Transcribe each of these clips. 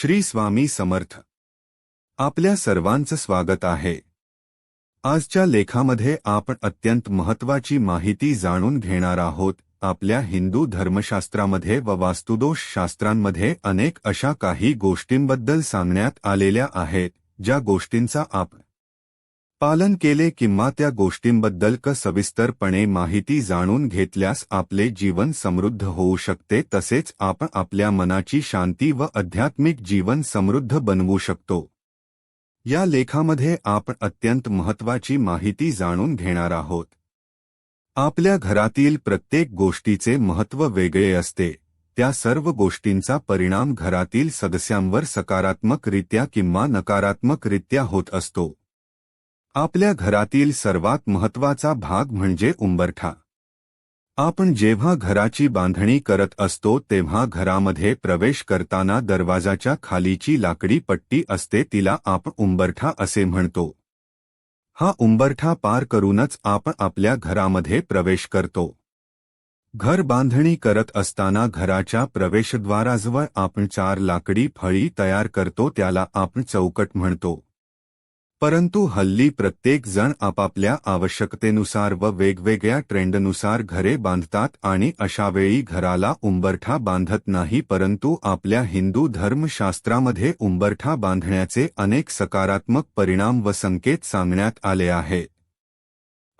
श्री स्वामी समर्थ. आपल्या सर्वांचं स्वागत आहे. आजच्या लेखामध्ये आपण अत्यंत महत्वाची माहिती जाणून घेणार आहोत. आपल्या हिंदू धर्मशास्त्रामध्ये व वास्तुदोष शास्त्रांमध्ये अनेक अशा काही गोष्टींबद्दल सांगण्यात आलेल्या आहेत ज्या गोष्टींचा आपण पालन केले किंवा त्या गोष्टींबद्दल क सविस्तरपणे माहिती जाणून घेतल्यास आपले जीवन समृद्ध होऊ शकते तसेच आपण आपल्या मनाची शांती व आध्यात्मिक जीवन समृद्ध बनवू शकतो. या लेखामध्ये आपण अत्यंत महत्वाची माहिती जाणून घेणार आहोत. आपल्या घरातील प्रत्येक गोष्टीचे महत्त्व वेगळे असते. त्या सर्व गोष्टींचा परिणाम घरातील सदस्यांवर सकारात्मकरित्या किंवा नकारात्मकरित्या होत असतो. आपल्या घरातील सर्वात महत्त्वाचा भाग म्हणजे उंबरठा. आपण जेव्हा घराची बांधणी करत असतो तेव्हा घरामध्ये प्रवेश करताना दरवाजाच्या खालीची लाकडी पट्टी असते तिला आपण उंबरठा असे म्हणतो. हा उंबरठा पार करूनच आपण आपल्या घरामध्ये प्रवेश करतो. घर बांधणी करत असताना घराच्या प्रवेशद्वाराजवळ आपण चार लाकडी फळी तयार करतो त्याला आपण चौकट म्हणतो. परंतु हल्ली प्रत्येक जण आपापल्या आवश्यकतेनुसार व वेगवेगळ्या ट्रेंडनुसार घरे बांधतात आणि अशावेळी घराला उंबरठा बांधत नाही परंतु आपल्या हिंदू धर्मशास्त्रामध्ये उंबरठा बांधण्याचे अनेक सकारात्मक परिणाम व संकेत सांगण्यात आले आहेत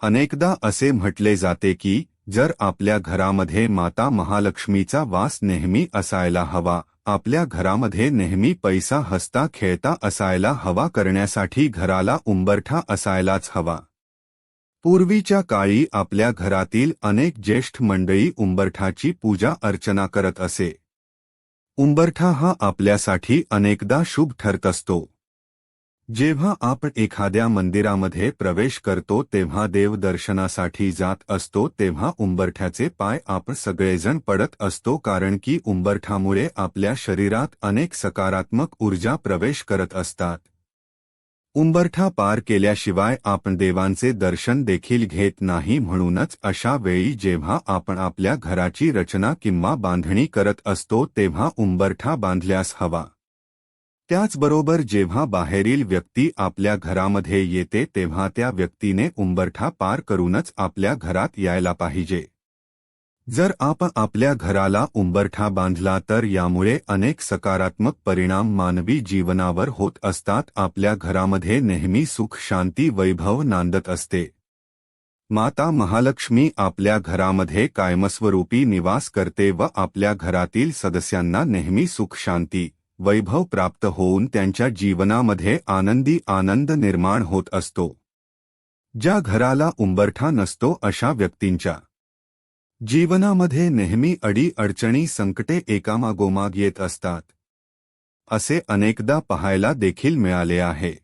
अनेकदा असे म्हटले जाते की जर आपल्या घरामध्ये माता महालक्ष्मीचा वास नेहमी असायला हवा आपल्या घरामध्ये नेहमी पैसा हसता खेळता असायला हवा करण्यासाठी घराला उंबरठा असायलाच हवा. पूर्वीच्या काळी आपल्या घरातील अनेक ज्येष्ठ मंडळी उंबरठाची पूजा अर्चना करत असे. उंबरठा हा आपल्यासाठी अनेकदा शुभ ठरत असतो. जेव्हा आपण एखाद्या मंदिरामध्ये प्रवेश करतो तेव्हा देवदर्शनासाठी जात असतो तेव्हा उंबरठ्याचे पाय आपण सगळेजण पडत असतो कारण की उंबरठामुळे आपल्या शरीरात अनेक सकारात्मक ऊर्जा प्रवेश करत असतात. उंबरठा पार केल्याशिवाय आपण देवांचे दर्शन देखील घेत नाही म्हणूनच अशा वेळी जेव्हा आपण आपल्या घराची रचना किंवा बांधणी करत असतो तेव्हा उंबरठा बांधल्यास हवा. त्याचबरोबर जेव्हा बाहेरील व्यक्ती आपल्या घरामध्ये येते तेव्हा त्या व्यक्तीने उंबरठा पार करूनच आपल्या घरात यायला पाहिजे. जर आपण आपल्या घराला उंबरठा बांधला तर यामुळे अनेक सकारात्मक परिणाम मानवी जीवनावर होत असतात. आपल्या घरामध्ये नेहमी सुख शांती वैभव नांदत असते. माता महालक्ष्मी आपल्या घरामध्ये कायमस्वरूपी निवास करते व आपल्या घरातील सदस्यांना नेहमी सुख शांती वैभव प्राप्त होऊन त्यांच्या जीवनामध्ये आनंदी आनंद निर्माण होत असतो. ज्या घराला उंबरठा नसतो अशा व्यक्तींच्या जीवनामध्ये नेहमी अडी अडचणी संकटे एकामागोमाग येत असतात. असे अनेकदा पाहायला देखील मिळाले आहे.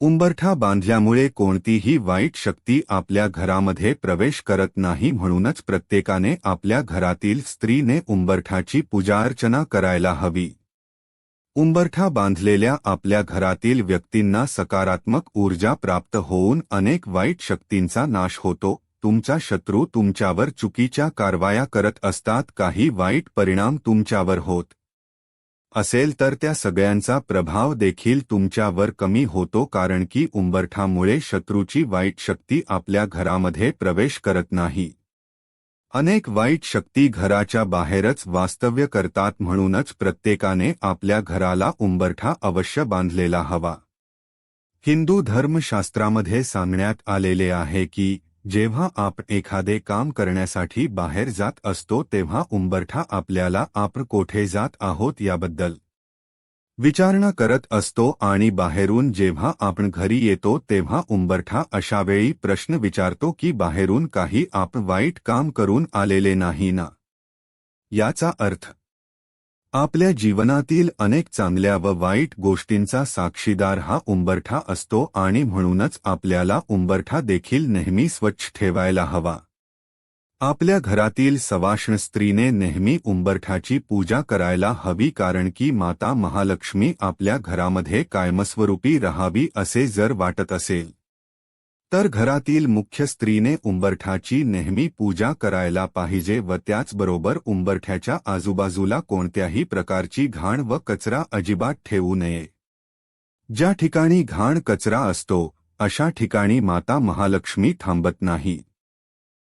उंबरठा बांधल्यामुळे कोणतीही वाईट शक्ती आपल्या घरामध्ये प्रवेश करत नाही म्हणूनच प्रत्येकाने आपल्या घरातील स्त्रीने उंबरठाची पूजाअर्चना करायला हवी. उंबरठा बांधलेल्या आपल्या घरातील व्यक्तींना सकारात्मक ऊर्जा प्राप्त होऊन अनेक वाईट शक्तींचा नाश होतो. तुमचा शत्रू तुमच्यावर चुकीच्या कारवाया करत असतात. काही वाईट परिणाम तुमच्यावर होत असेल तर त्या सगळ्यांचा प्रभाव देखील तुमच्यावर कमी होतो. कारण की उंबरठामुळे शत्रूची वाईट शक्ती आपल्या घरामध्ये प्रवेश करत नाही. अनेक वाईट शक्ती घराच्या बाहेरच वास्तव्य करतात म्हणूनच प्रत्येकाने आपल्या घराला उंबरठा अवश्य बांधलेला हवा. हिंदू धर्मशास्त्रामध्ये सांगण्यात आलेले आहे की जेव्हा आपण एखादे काम करण्यासाठी बाहेर जात असतो तेव्हा उंबरठा आपल्याला आप कोठे जात आहोत याबद्दल विचारणा करत असतो आणि बाहेरून जेव्हा आपण घरी येतो तेव्हा उंबरठा अशावेळी प्रश्न विचारतो की बाहेरून काही आपण वाईट काम करून आलेले नाही ना? याचा अर्थ आपल्या जीवनातील अनेक चांगल्या व वाईट गोष्टींचा साक्षीदार हा उंबरठा असतो आणि म्हणूनच आपल्याला उंबरठा देखील नेहमी स्वच्छ ठेवायला हवा. आपल्या घरातील सवाष्ण स्त्रीने नेहमी उंबरठाची पूजा करायला हवी कारण की माता महालक्ष्मी आपल्या घरामध्ये कायमस्वरूपी रहावी असे जर वाटत असेल. तर घरातील मुख्य स्त्रीने उंबरठाची नेहमी पूजा करायला पाहिजे व त्याचबरोबर उंबरठ्याच्या आजूबाजूला कोणत्याही प्रकारची घाण व कचरा अजिबात ठेवू नये. ज्या ठिकाणी घाण कचरा असतो अशा ठिकाणी माता महालक्ष्मी थांबत नाही.